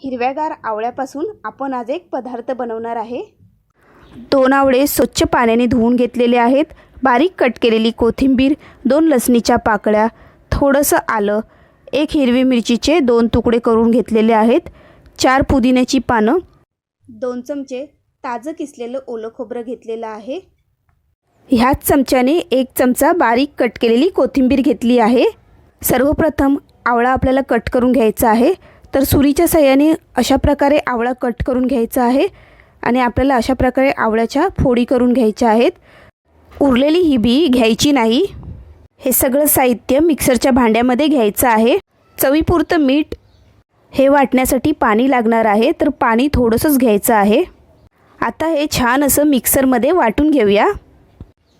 हिरव्यागार आवळ्यापासून आपण आज एक पदार्थ बनवणार आहे. दोन आवळे स्वच्छ पाण्याने धुवून घेतलेले आहेत. बारीक कट केलेली कोथिंबीर दोन लसणीच्या पाकळ्या थोडंसं आलं एक हिरवी मिरचीचे दोन तुकडे करून घेतलेले आहेत. चार पुदिन्याची पानं दोन चमचे ताजं किसलेलं ओलं खोबरं घेतलेलं आहे. ह्याच चमच्याने एक चमचा बारीक कट केलेली कोथिंबीर घेतली आहे. सर्वप्रथम आवळा आपल्याला कट करून घ्यायचा आहे. तर सुरीच्या सहाय्याने अशा प्रकारे आवळा कट करून घ्यायचा आहे आणि आपल्याला अशा प्रकारे आवळ्याच्या फोडी करून घ्यायच्या आहेत. उरलेली ही बी घ्यायची नाही. हे सगळं साहित्य मिक्सरच्या भांड्यामध्ये घ्यायचं आहे. चवीपुरतं मीठ हे वाटण्यासाठी पाणी लागणार आहे तर पाणी थोडंसंच घ्यायचं आहे. आता हे छान असं मिक्सरमध्ये वाटून घेऊया.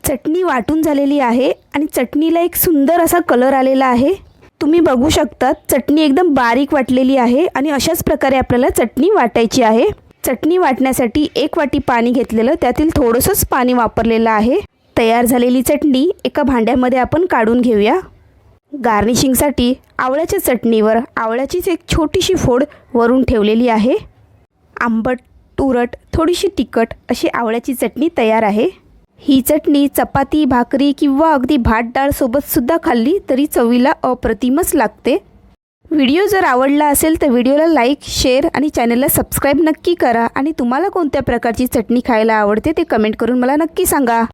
चटणी वाटून झालेली आहे आणि चटणीला एक सुंदर असा कलर आलेला आहे. तुम्ही बघू शकता चटणी एकदम बारीक वाटलेली आहे आणि अशाच प्रकारे आपल्याला चटणी वाटायची आहे. चटणी वाटण्यासाठी एक वाटी पाणी घेतलेलं त्यातील थोडंसंच पाणी वापरलेलं आहे. तयार झालेली चटणी एका भांड्यामध्ये आपण काढून घेऊया. गार्निशिंगसाठी आवळ्याच्या चटणीवर आवळ्याचीच एक छोटीशी फोड वरून ठेवलेली आहे. आंबट तुरट थोडीशी तिखट अशी आवळ्याची चटणी तयार आहे. ही चटणी चपाती भाकरी किंवा अगदी भात डाळसोबतसुद्धा खाल्ली तरी चवीला अप्रतिमच लागते. व्हिडिओ जर आवडला असेल तर व्हिडिओला लाईक शेअर आणि चॅनलला सबस्क्राईब नक्की करा आणि तुम्हाला कोणत्या प्रकारची चटणी खायला आवडते ते कमेंट करून मला नक्की सांगा.